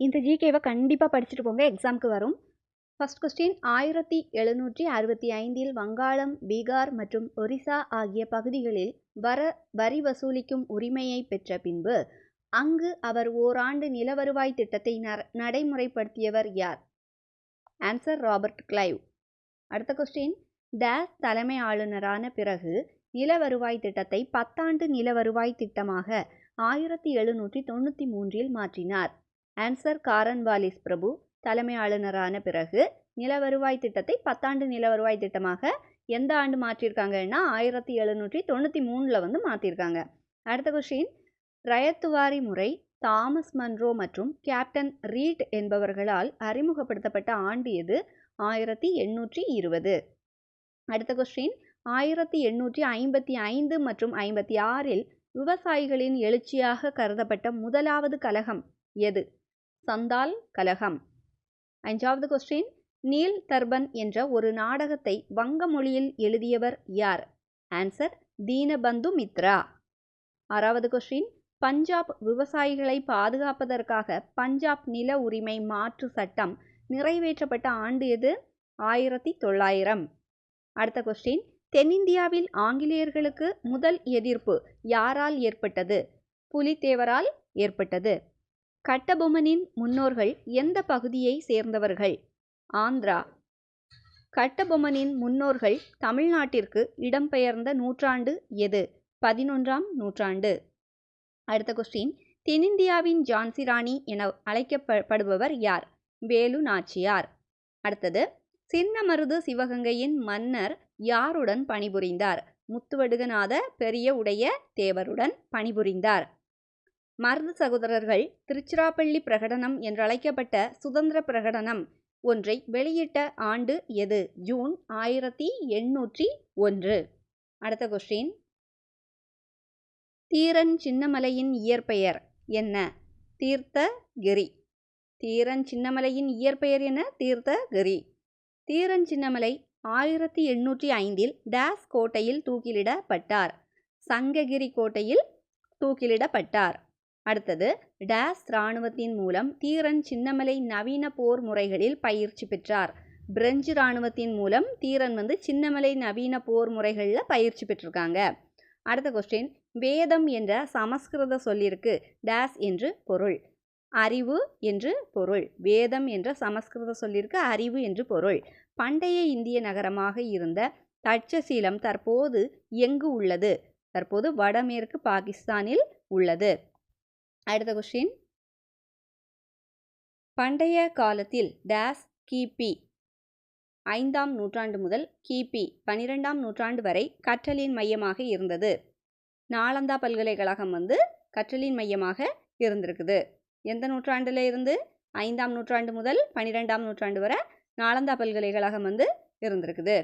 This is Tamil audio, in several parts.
இந்த ஜிகேவை கண்டிப்பாக படிச்சுட்டு போங்க. எக்ஸாமுக்கு வரும். ஃபர்ஸ்ட் கொஸ்டின் ஆயிரத்தி எழுநூற்றி அறுபத்தி ஐந்தில் வங்காளம் பீகார் மற்றும் ஒரிசா ஆகிய பகுதிகளில் வர வரி வசூலிக்கும் உரிமையை பெற்ற பின்பு அங்கு அவர் ஓராண்டு நில வருவாய் திட்டத்தை நடைமுறைப்படுத்தியவர் யார்? ஆன்சர் ராபர்ட் கிளைவ் அடுத்த கொஸ்டின் டேஸ் தலைமை ஆளுநரான பிறகு நில வருவாய் திட்டத்தை பத்தாண்டு நில வருவாய் திட்டமாக ஆயிரத்தி எழுநூற்றி தொண்ணூற்றி மூன்றில் மாற்றினார். ஆன்சர் காரன் வாலிஸ் பிரபு தலைமை ஆளுநரான பிறகு நில வருவாய் திட்டத்தை பத்தாண்டு நில வருவாய் திட்டமாக எந்த ஆண்டு மாற்றியிருக்காங்கன்னா ஆயிரத்தி எழுநூற்றி தொண்ணூற்றி மூணில் வந்து மாற்றிருக்காங்க அடுத்த கொஷின் ரயத்துவாரி முறை தாமஸ் மன்ரோ மற்றும் கேப்டன் ரீட் என்பவர்களால் அறிமுகப்படுத்தப்பட்ட ஆண்டு எது? ஆயிரத்தி எண்ணூற்றி இருபது. அடுத்த கொஸ்டின் ஆயிரத்தி எண்ணூற்றி ஐம்பத்தி ஐந்து மற்றும் ஐம்பத்தி ஆறில் விவசாயிகளின் எழுச்சியாக கருதப்பட்ட முதலாவது கலகம் எது? சந்தால் கலகம். அஞ்சாவது கொஸ்டின் நீல் தர்பன் என்ற ஒரு நாடகத்தை வங்க மொழியில் எழுதியவர் யார்? ஆன்சர் தீனபந்து மித்ரா. ஆறாவது கொஸ்டின் பஞ்சாப் விவசாயிகளை பாதுகாப்பதற்காக பஞ்சாப் நில உரிமை மாற்று சட்டம் நிறைவேற்றப்பட்ட ஆண்டு எது? ஆயிரத்தி தொள்ளாயிரம். அடுத்த கொஸ்டின் தென்னிந்தியாவில் ஆங்கிலேயர்களுக்கு முதல் எதிர்ப்பு யாரால் ஏற்பட்டது? புலித்தேவரால் ஏற்பட்டது. கட்டபொம்மனின் முன்னோர்கள் எந்த பகுதியை சேர்ந்தவர்கள்? ஆந்திரா. கட்டபொம்மனின் முன்னோர்கள் தமிழ்நாட்டிற்கு இடம்பெயர்ந்த நூற்றாண்டு எது? பதினொன்றாம் நூற்றாண்டு. அடுத்த கொஸ்டின் தென்னிந்தியாவின் ஜான்சி ராணி என அழைக்கப்படுபவர் யார்? வேலு நாச்சியார். அடுத்தது. சின்னமருது சிவகங்கையின் மன்னர் யாருடன் பணிபுரிந்தார்? முத்துவடுகநாத பெரிய உடைய தேவருடன் பணிபுரிந்தார். மருது சகோதரர்கள் திருச்சிராப்பள்ளி பிரகடனம் என்றழைக்கப்பட்ட சுதந்திர பிரகடனம் ஒன்றை வெளியிட்ட ஆண்டு எது? ஜூன் ஆயிரத்தி எண்ணூற்றி ஒன்று. அடுத்த கொஸ்டின் தீரன் சின்னமலையின் இயற்பெயர் என்ன? தீர்த்தகிரி. தீரன் சின்னமலையின் இயற்பெயர் என்ன? தீர்த்தகிரி. தீரன் சின்னமலை ஆயிரத்தி எண்ணூற்றி ஐந்தில் டேஸ் கோட்டையில் தூக்கிலிடப்பட்டார். சங்ககிரி கோட்டையில் தூக்கிலிடப்பட்டார். அடுத்தது டேஸ் இராணுவத்தின் மூலம் தீரன் சின்னமலை நவீன போர் முறைகளில் பயிற்சி பெற்றார். பிரெஞ்சு இராணுவத்தின் மூலம் தீரன் வந்து சின்னமலை நவீன போர் முறைகளில் பயிற்சி பெற்றிருக்காங்க. அடுத்த கொஸ்டின் வேதம் என்ற சமஸ்கிருத சொல்லிற்கு டேஸ் என்று பொருள். அறிவு என்று பொருள். வேதம் என்ற சமஸ்கிருத சொல்லிற்கு அறிவு என்று பொருள். பண்டைய இந்திய நகரமாக இருந்த தட்சசீலம் தற்போது எங்கு உள்ளது? தற்போது வடமேற்கு பாகிஸ்தானில் உள்ளது. அடுத்த கொஸ்டின் பண்டைய காலத்தில் டேஸ் கிபி ஐந்தாம் நூற்றாண்டு முதல் கிபி பனிரெண்டாம் நூற்றாண்டு வரை கற்றலின் மையமாக இருந்தது. நாலந்தா பல்கலைக்கழகம் வந்து கற்றலின் மையமாக இருந்திருக்குது. எந்த நூற்றாண்டில் இருந்து? ஐந்தாம் நூற்றாண்டு முதல் பன்னிரெண்டாம் நூற்றாண்டு வரை நாலந்தா பல்கலைக்கழகம் வந்து இருந்திருக்குது.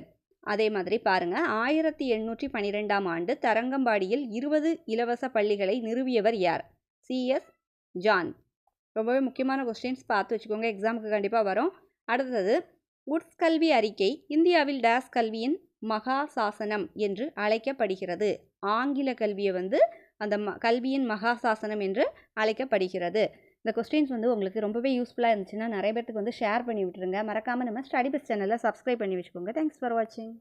அதே மாதிரி பாருங்கள் ஆயிரத்தி எண்ணூற்றி பன்னிரெண்டாம் ஆண்டு தரங்கம்பாடியில் இருபது இலவச பள்ளிகளை நிறுவியவர் யார்? சிஎஸ் ஜான் ரொம்பவே முக்கியமான கொஸ்டின்ஸ் பார்த்து வச்சுக்கோங்க. எக்ஸாமுக்கு கண்டிப்பாக வரும். அடுத்தது உட்ஸ் கல்வி அறிக்கை இந்தியாவில் டேஸ் கல்வியின் மகா சாசனம் என்று அழைக்கப்படுகிறது. ஆங்கில கல்வியை வந்து அந்த ம கல்வியின் மகா சாசனம் என்று அழைக்கப்படுகிறது. இந்த கொஸ்டின்ஸ் வந்து உங்களுக்கு ரொம்பவே யூஸ்ஃபுல்லாக இருந்துச்சுன்னா நிறைய பேர்த்துக்கு வந்து ஷேர் பண்ணி விட்டுருங்க. மறக்காமல் நம்ம ஸ்டடி பெஸ்ட் சேனலில் சப்ஸ்கிரைப் பண்ணி வச்சுக்கோங்க. தேங்க்ஸ் ஃபார் வாட்சிங்